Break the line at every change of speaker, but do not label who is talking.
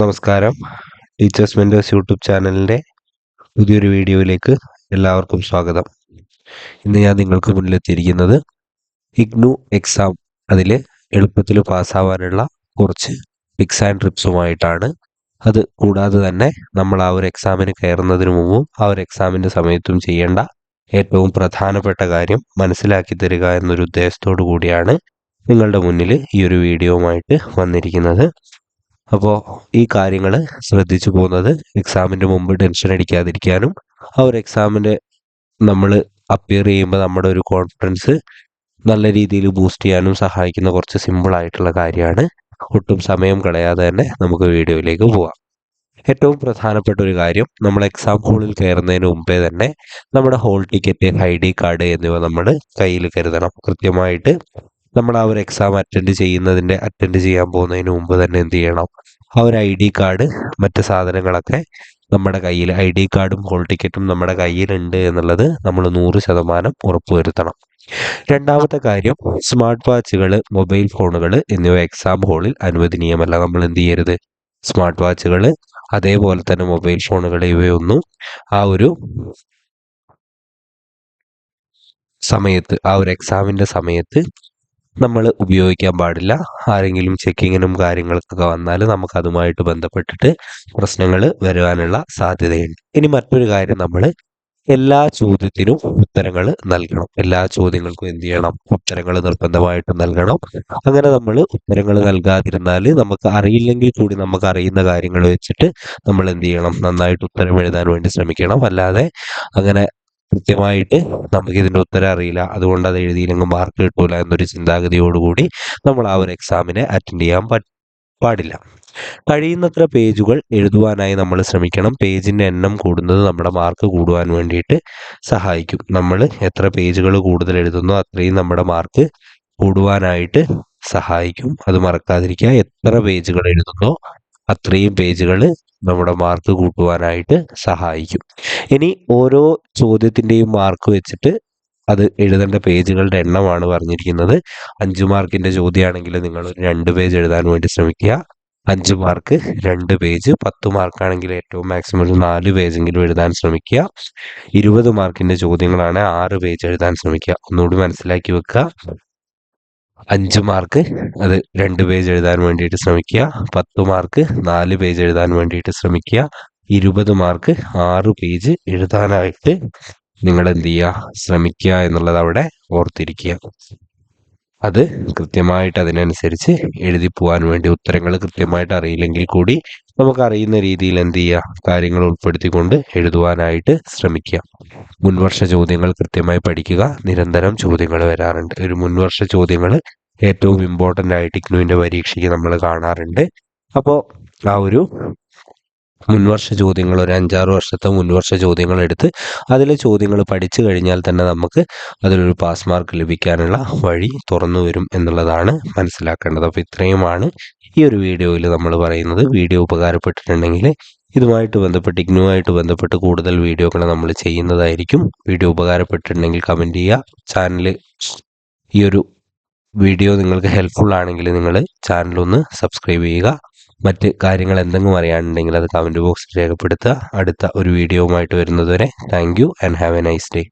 നമസ്കാരം teachers mentors YouTube ചാനലിൻ്റെ പുതിയൊരു വീഡിയോയിലേക്ക് എല്ലാവർക്കും സ്വാഗതം ഇന്ന് ഞാൻ നിങ്ങൾക്ക് മുന്നിലെത്തിയിരിക്കുന്നത് ഇഗ്നു എക്സാം അതിൽ എളുപ്പത്തിൽ പാസ്സാവാനുള്ള കുറച്ച് ടിക്സ് ആൻഡ് ട്രിപ്സുമായിട്ടാണ് അത് കൂടാതെ തന്നെ നമ്മൾ ആ ഒരു എക്സാമിന് കയറുന്നതിന് മുമ്പും ആ ഒരു എക്സാമിൻ്റെ സമയത്തും ചെയ്യേണ്ട ഏറ്റവും പ്രധാനപ്പെട്ട കാര്യം മനസ്സിലാക്കി തരിക എന്നൊരു ഉദ്ദേശത്തോടു കൂടിയാണ് നിങ്ങളുടെ മുന്നിൽ ഈ ഒരു വീഡിയോവുമായിട്ട് വന്നിരിക്കുന്നത് അപ്പോൾ ഈ കാര്യങ്ങൾ ശ്രദ്ധിച്ചു പോകുന്നത് എക്സാമിൻ്റെ മുമ്പ് ടെൻഷൻ അടിക്കാതിരിക്കാനും ആ ഒരു എക്സാമിൻ്റെ നമ്മൾ അപ്പിയർ ചെയ്യുമ്പോൾ നമ്മുടെ ഒരു കോൺഫിഡൻസ് നല്ല രീതിയിൽ ബൂസ്റ്റ് ചെയ്യാനും സഹായിക്കുന്ന കുറച്ച് സിമ്പിൾ ആയിട്ടുള്ള കാര്യമാണ് ഒട്ടും സമയം കളയാതെ തന്നെ നമുക്ക് വീഡിയോയിലേക്ക് പോവാം ഏറ്റവും പ്രധാനപ്പെട്ട ഒരു കാര്യം നമ്മൾ എക്സാം ഹോളിൽ കയറുന്നതിന് മുമ്പേ തന്നെ നമ്മുടെ hall ticket I D card എന്നിവ നമ്മൾ കയ്യിൽ കരുതണം കൃത്യമായിട്ട് നമ്മൾ ആ ഒരു എക്സാം അറ്റൻഡ് ചെയ്യുന്നതിൻ്റെ അറ്റൻഡ് ചെയ്യാൻ പോകുന്നതിന് മുമ്പ് തന്നെ എന്ത് ചെയ്യണം ആ ഒരു ഐ ഡി കാർഡ് മറ്റ് സാധനങ്ങളൊക്കെ നമ്മുടെ കയ്യിൽ ഐ ഡി കാർഡും ഹോൾ ടിക്കറ്റും നമ്മുടെ കയ്യിലുണ്ട് എന്നുള്ളത് നമ്മൾ നൂറ് ശതമാനം ഉറപ്പുവരുത്തണം രണ്ടാമത്തെ കാര്യം സ്മാർട്ട് വാച്ചുകൾ മൊബൈൽ ഫോണുകൾ എന്നിവ എക്സാം ഹോളിൽ അനുവദനീയമല്ല നമ്മൾ എന്ത് ചെയ്യരുത് സ്മാർട്ട് വാച്ചുകൾ അതേപോലെ തന്നെ മൊബൈൽ ഫോണുകൾ ഇവയൊന്നും ആ ഒരു സമയത്ത് ആ ഒരു എക്സാമിൻ്റെ സമയത്ത് നമ്മൾ ഉപയോഗിക്കാൻ പാടില്ല ആരെങ്കിലും ചെക്കിങ്ങിനും കാര്യങ്ങൾക്കൊക്കെ വന്നാൽ നമുക്ക് അതുമായിട്ട് ബന്ധപ്പെട്ടിട്ട് പ്രശ്നങ്ങൾ വരുവാനുള്ള സാധ്യതയുണ്ട് ഇനി മറ്റൊരു കാര്യം നമ്മൾ എല്ലാ ചോദ്യത്തിനും ഉത്തരങ്ങൾ നൽകണം എല്ലാ ചോദ്യങ്ങൾക്കും എന്ത് ചെയ്യണം ഉത്തരങ്ങൾ നിർബന്ധമായിട്ട് നൽകണം അങ്ങനെ നമ്മൾ ഉത്തരങ്ങൾ നൽകാതിരുന്നാൽ നമുക്ക് അറിയില്ലെങ്കിൽ കൂടി നമുക്ക് അറിയുന്ന കാര്യങ്ങൾ വെച്ചിട്ട് നമ്മൾ എന്ത് ചെയ്യണം നന്നായിട്ട് ഉത്തരം എഴുതാൻ വേണ്ടി ശ്രമിക്കണം അല്ലാതെ അങ്ങനെ കൃത്യമായിട്ട് നമുക്ക് ഇതിൻ്റെ ഉത്തരം അറിയില്ല അതുകൊണ്ട് അത് എഴുതിയില്ലെങ്കിൽ മാർക്ക് കിട്ടൂല എന്നൊരു ചിന്താഗതിയോടുകൂടി നമ്മൾ ആ ഒരു എക്സാമിനെ അറ്റൻഡ് ചെയ്യാൻ പാടില്ല കഴിയുന്നത്ര പേജുകൾ എഴുതുവാനായി നമ്മൾ ശ്രമിക്കണം പേജിൻ്റെ എണ്ണം കൂടുന്നത് നമ്മുടെ മാർക്ക് കൂടുവാൻ വേണ്ടിയിട്ട് സഹായിക്കും നമ്മൾ എത്ര പേജുകൾ കൂടുതൽ എഴുതുന്നോ അത്രയും നമ്മുടെ മാർക്ക് കൂടുവാനായിട്ട് സഹായിക്കും അത് മറക്കാതിരിക്കുക എത്ര പേജുകൾ എഴുതുന്നോ അത്രയും പേജുകൾ നമ്മുടെ മാർക്ക് കൂട്ടുവാനായിട്ട് സഹായിക്കും ഇനി ഓരോ ചോദ്യത്തിൻ്റെയും മാർക്ക് വെച്ചിട്ട് അത് എഴുതേണ്ട പേജുകളുടെ എണ്ണമാണ് പറഞ്ഞിരിക്കുന്നത് അഞ്ച് മാർക്കിൻ്റെ ചോദ്യമാണെങ്കിൽ നിങ്ങൾ രണ്ട് പേജ് എഴുതാൻ വേണ്ടി ശ്രമിക്കുക അഞ്ച് മാർക്ക് രണ്ട് പേജ് പത്ത് മാർക്കാണെങ്കിൽ ഏറ്റവും മാക്സിമം ഒരു നാല് പേജെങ്കിലും എഴുതാൻ ശ്രമിക്കുക ഇരുപത് മാർക്കിൻ്റെ ചോദ്യങ്ങളാണ് ആറ് പേജ് എഴുതാൻ ശ്രമിക്കുക ഒന്നുകൂടി മനസ്സിലാക്കി വെക്കുക അഞ്ച് മാർക്ക് അത് രണ്ട് പേജ് എഴുതാൻ വേണ്ടിയിട്ട് ശ്രമിക്കുക പത്ത് മാർക്ക് നാല് പേജ് എഴുതാൻ വേണ്ടിയിട്ട് ശ്രമിക്കുക ഇരുപത് മാർക്ക് ആറ് പേജ് എഴുതാനായിട്ട് നിങ്ങൾ എന്ത് ചെയ്യുക ശ്രമിക്കുക എന്നുള്ളത് അവിടെ ഓർത്തിരിക്കുക അത് കൃത്യമായിട്ട് അതിനനുസരിച്ച് എഴുതി പോകാൻ വേണ്ടി ഉത്തരങ്ങൾ കൃത്യമായിട്ട് അറിയില്ലെങ്കിൽ കൂടി നമുക്ക് അറിയുന്ന രീതിയിൽ എന്ത് ചെയ്യുക കാര്യങ്ങൾ ഉൾപ്പെടുത്തിക്കൊണ്ട് എഴുതുവാനായിട്ട് ശ്രമിക്കുക മുൻവർഷ ചോദ്യങ്ങൾ കൃത്യമായി പഠിക്കുക നിരന്തരം ചോദ്യങ്ങൾ വരാറുണ്ട് ഒരു മുൻവർഷ ചോദ്യങ്ങൾ ഏറ്റവും ഇമ്പോർട്ടൻ്റ് ആയിട്ട് ഇക്നുവിൻ്റെ പരീക്ഷയ്ക്ക് നമ്മൾ കാണാറുണ്ട് അപ്പോൾ ആ ഒരു മുൻവർഷ ചോദ്യങ്ങൾ ഒരു അഞ്ചാറ് വർഷത്തെ മുൻവർഷ ചോദ്യങ്ങൾ എടുത്ത് അതിലെ ചോദ്യങ്ങൾ പഠിച്ചു കഴിഞ്ഞാൽ തന്നെ നമുക്ക് അതിലൊരു പാസ് മാർക്ക് ലഭിക്കാനുള്ള വഴി തുറന്നു വരും എന്നുള്ളതാണ് മനസ്സിലാക്കേണ്ടത് അപ്പോൾ ഇത്രയുമാണ് ഈ ഒരു വീഡിയോയിൽ നമ്മൾ പറയുന്നത് വീഡിയോ ഉപകാരപ്പെട്ടിട്ടുണ്ടെങ്കിൽ ഇതുമായിട്ട് ബന്ധപ്പെട്ട് ഇഗ്നുമായിട്ട് ബന്ധപ്പെട്ട് കൂടുതൽ വീഡിയോകൾ നമ്മൾ ചെയ്യുന്നതായിരിക്കും വീഡിയോ ഉപകാരപ്പെട്ടിട്ടുണ്ടെങ്കിൽ കമൻറ്റ് ചെയ്യുക ചാനൽ ഈ ഒരു വീഡിയോ നിങ്ങൾക്ക് ഹെൽപ്ഫുൾ ആണെങ്കിൽ നിങ്ങൾ ചാനലൊന്ന് സബ്സ്ക്രൈബ് ചെയ്യുക മറ്റ് കാര്യങ്ങൾ എന്തെങ്കിലും അറിയാനുണ്ടെങ്കിൽ അത് കമൻറ്റ് ബോക്സിൽ രേഖപ്പെടുത്തുക അടുത്ത ഒരു വീഡിയോവുമായിട്ട് വരുന്നതുവരെ thank you and have a nice day